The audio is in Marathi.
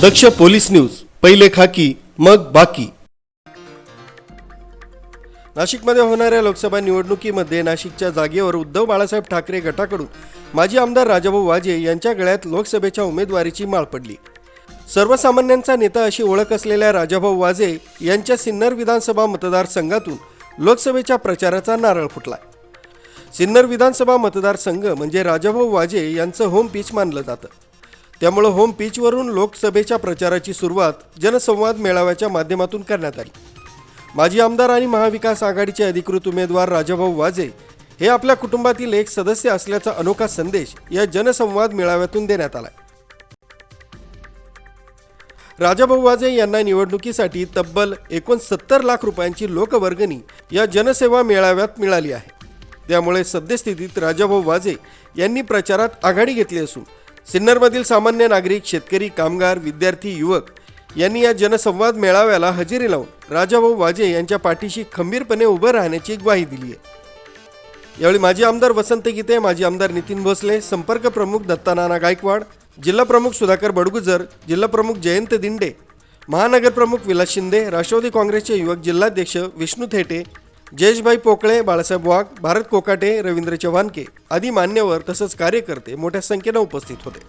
दक्ष पोलीस न्यूज पहिले खाकी मग बाकी. नाशिकमध्ये होणाऱ्या लोकसभा निवडणुकीमध्ये नाशिकच्या जागेवर उद्धव बाळासाहेब ठाकरे गटाकडून माजी आमदार राजाभाऊ वाजे यांच्या गळ्यात लोकसभेच्या उमेदवारीची माळ पडली. सर्वसामान्यांचा नेता अशी ओळख असलेल्या राजाभाऊ वाजे यांच्या सिन्नर विधानसभा मतदारसंघातून लोकसभेच्या प्रचाराचा नारळ फुटला. सिन्नर विधानसभा मतदारसंघ म्हणजे राजाभाऊ वाजे यांचं होम पिच मानलं जातं. त्यामुळे होम पिचवरून लोकसभेच्या प्रचाराची सुरुवात जनसंवाद मेळाव्याच्या माध्यमातून करण्यात आली. माजी आमदार आणि महाविकास आघाडीचे अधिकृत उमेदवार राजाभाऊ वाजे हे आपल्या कुटुंबातील एक सदस्य असल्याचा अनोखा संदेश या जनसंवाद मेळाव्यातून देण्यात आला राजाभाऊ वाजे यांना निवडणुकीसाठी तब्बल एकोणसत्तर लाख रुपयांची लोकवर्गणी या जनसेवा मेळाव्यात मिळाली आहे. त्यामुळे सद्यस्थितीत राजाभाऊ वाजे यांनी प्रचारात आघाडी घेतली असून सिन्नरमधील सामान्य नागरिक शेतकरी कामगार विद्यार्थी युवक यांनी या जनसंवाद मेळाव्याला हजेरी लावून राजाभाऊ वाजे यांच्या पाठीशी खंबीरपणे उभं राहण्याची ग्वाही दिली आहे. यावेळी माजी आमदार वसंत गीते माजी आमदार नितीन भोसले संपर्क प्रमुख दत्तानाना गायकवाड जिल्हा प्रमुख सुधाकर बडगुजर जिल्हा प्रमुख जयंत दिंडे महानगर प्रमुख विलास शिंदे राष्ट्रवादी काँग्रेसचे युवक जिल्हाध्यक्ष विष्णू थेटे जयेशभाई पोकळे बाळासाहेब वाघ भारत कोकाटे रवींद्र चव्हाणके आदी मान्यवर तसंच कार्यकर्ते मोठ्या संख्येनं उपस्थित होते.